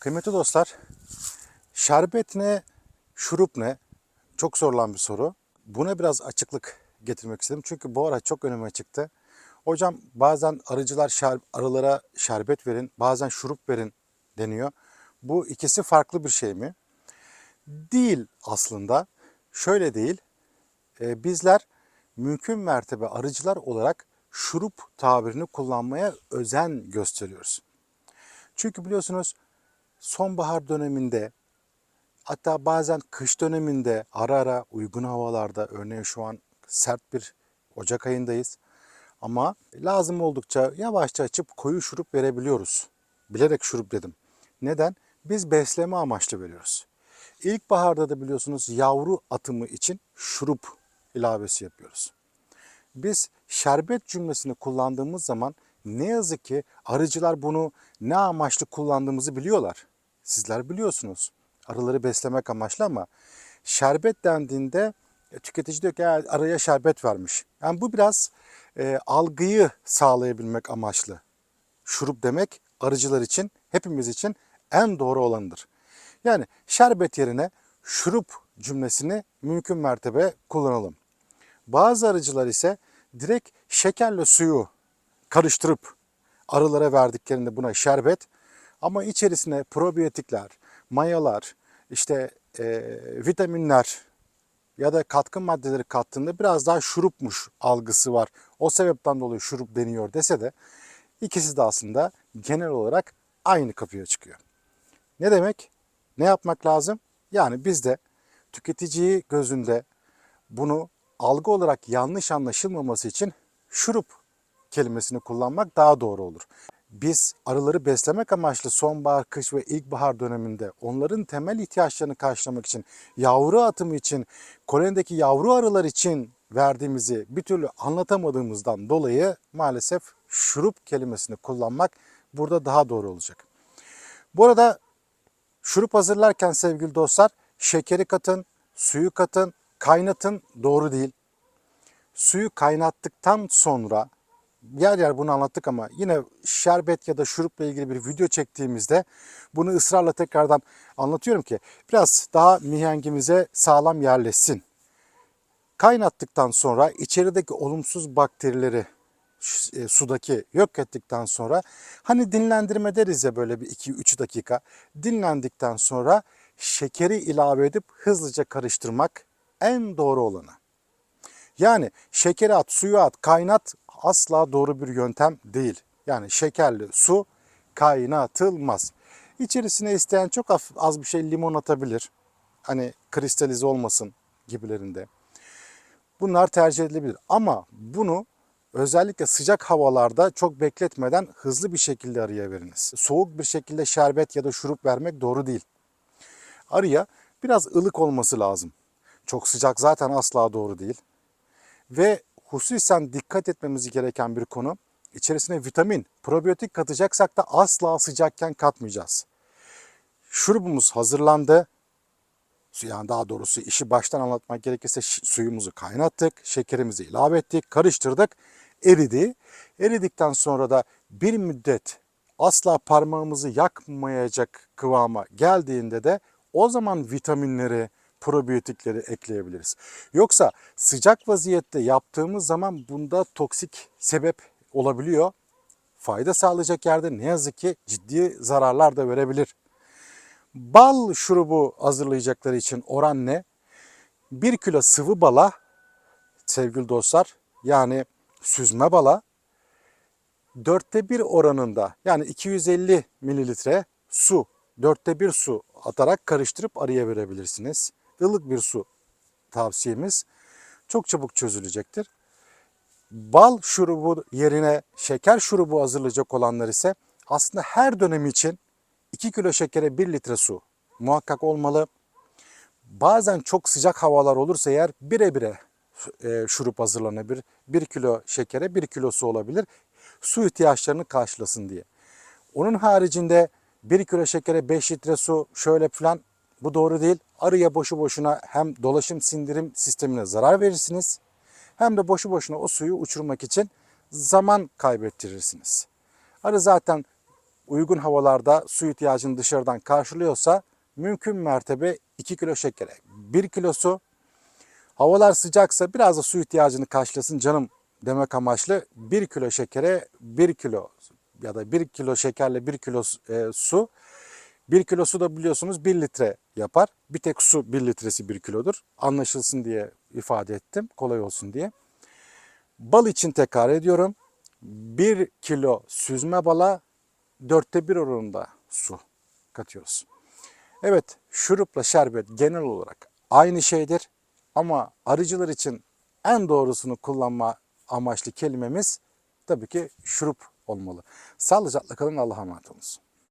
Kıymetli dostlar, şerbet ne, şurup ne? Çok sorulan bir soru. Buna biraz açıklık getirmek istedim. Çünkü bu ara çok önüme çıktı. Hocam bazen arıcılar şer, arılara şerbet verin, bazen şurup verin deniyor. Bu ikisi farklı bir şey mi? Değil aslında. Şöyle değil. Ee, bizler mümkün mertebe arıcılar olarak şurup tabirini kullanmaya özen gösteriyoruz. Çünkü biliyorsunuz sonbahar döneminde hatta bazen kış döneminde ara ara uygun havalarda örneğin şu an sert bir Ocak ayındayız. Ama lazım oldukça yavaşça açıp koyu şurup verebiliyoruz. Bilerek şurup dedim. Neden? Biz besleme amaçlı veriyoruz. İlkbaharda da biliyorsunuz yavru atımı için şurup ilavesi yapıyoruz. Biz şerbet cümlesini kullandığımız zaman ne yazık ki arıcılar bunu ne amaçlı kullandığımızı biliyorlar. Sizler biliyorsunuz. Arıları beslemek amaçlı ama şerbet dendiğinde e, tüketici diyor ki "Ya, araya şerbet vermiş. Yani bu biraz e, algıyı sağlayabilmek amaçlı. Şurup demek arıcılar için, hepimiz için en doğru olanıdır. Yani şerbet yerine şurup cümlesini mümkün mertebe kullanalım. Bazı arıcılar ise direkt şekerle suyu karıştırıp arılara verdiklerinde buna şerbet ama içerisine probiyotikler, mayalar, işte e, vitaminler ya da katkı maddeleri kattığında biraz daha şurupmuş algısı var. O sebepten dolayı şurup deniyor dese de ikisi de aslında genel olarak aynı kapıya çıkıyor. Ne demek? Ne yapmak lazım? Yani biz de tüketiciyi gözünde bunu algı olarak yanlış anlaşılmaması için şurup kelimesini kullanmak daha doğru olur. Biz arıları beslemek amaçlı sonbahar, kış ve ilkbahar döneminde onların temel ihtiyaçlarını karşılamak için, yavru atımı için, kolonideki yavru arılar için verdiğimizi bir türlü anlatamadığımızdan dolayı maalesef şurup kelimesini kullanmak burada daha doğru olacak. Bu arada şurup hazırlarken sevgili dostlar şekeri katın, suyu katın, kaynatın doğru değil. Suyu kaynattıktan sonra yer yer bunu anlattık ama yine şerbet ya da şurupla ilgili bir video çektiğimizde bunu ısrarla tekrardan anlatıyorum ki biraz daha mihengimize sağlam yerleşsin. Kaynattıktan sonra içerideki olumsuz bakterileri e, sudaki yok ettikten sonra hani dinlendirme deriz ya böyle bir 2-3 dakika dinlendikten sonra şekeri ilave edip hızlıca karıştırmak en doğru olanı. Yani şekeri at, suyu at, kaynat asla doğru bir yöntem değil. Yani şekerli su kaynatılmaz. İçerisine isteyen çok az, bir şey limon atabilir. Hani kristalize olmasın gibilerinde. Bunlar tercih edilebilir. Ama bunu özellikle sıcak havalarda çok bekletmeden hızlı bir şekilde arıya veriniz. Soğuk bir şekilde şerbet ya da şurup vermek doğru değil. Arıya biraz ılık olması lazım. Çok sıcak zaten asla doğru değil. Ve hususen dikkat etmemiz gereken bir konu içerisine vitamin, probiyotik katacaksak da asla sıcakken katmayacağız. Şurubumuz hazırlandı. Yani daha doğrusu işi baştan anlatmak gerekirse suyumuzu kaynattık, şekerimizi ilave ettik, karıştırdık, eridi. Eridikten sonra da bir müddet asla parmağımızı yakmayacak kıvama geldiğinde de o zaman vitaminleri, probiyotikleri ekleyebiliriz. Yoksa sıcak vaziyette yaptığımız zaman bunda toksik sebep olabiliyor. Fayda sağlayacak yerde ne yazık ki ciddi zararlar da verebilir. Bal şurubu hazırlayacakları için oran ne? 1 kilo sıvı bala sevgili dostlar yani süzme bala dörtte bir oranında yani 250 mililitre su dörtte bir su atarak karıştırıp arıya verebilirsiniz. Ilık bir su tavsiyemiz çok çabuk çözülecektir. Bal şurubu yerine şeker şurubu hazırlayacak olanlar ise aslında her dönem için 2 kilo şekere 1 litre su muhakkak olmalı. Bazen çok sıcak havalar olursa eğer bire bire şurup hazırlanabilir. 1 kilo şekere 1 kilo su olabilir. Su ihtiyaçlarını karşılasın diye. Onun haricinde 1 kilo şekere 5 litre su şöyle falan bu doğru değil. Arıya boşu boşuna hem dolaşım sindirim sistemine zarar verirsiniz hem de boşu boşuna o suyu uçurmak için zaman kaybettirirsiniz. Arı zaten uygun havalarda su ihtiyacını dışarıdan karşılıyorsa mümkün mertebe 2 kilo şekere 1 kilo su. Havalar sıcaksa biraz da su ihtiyacını karşılasın canım demek amaçlı 1 kilo şekere 1 kilo ya da 1 kilo şekerle 1 kilo e, su. 1 kilo su da biliyorsunuz 1 litre yapar. Bir tek su 1 litresi 1 kilodur. Anlaşılsın diye ifade ettim. Kolay olsun diye. Bal için tekrar ediyorum. 1 kilo süzme bala dörtte bir oranında su katıyoruz. Evet şurupla şerbet genel olarak aynı şeydir. Ama arıcılar için en doğrusunu kullanma amaçlı kelimemiz tabii ki şurup olmalı. Sağlıcakla kalın Allah'a emanet olunuz.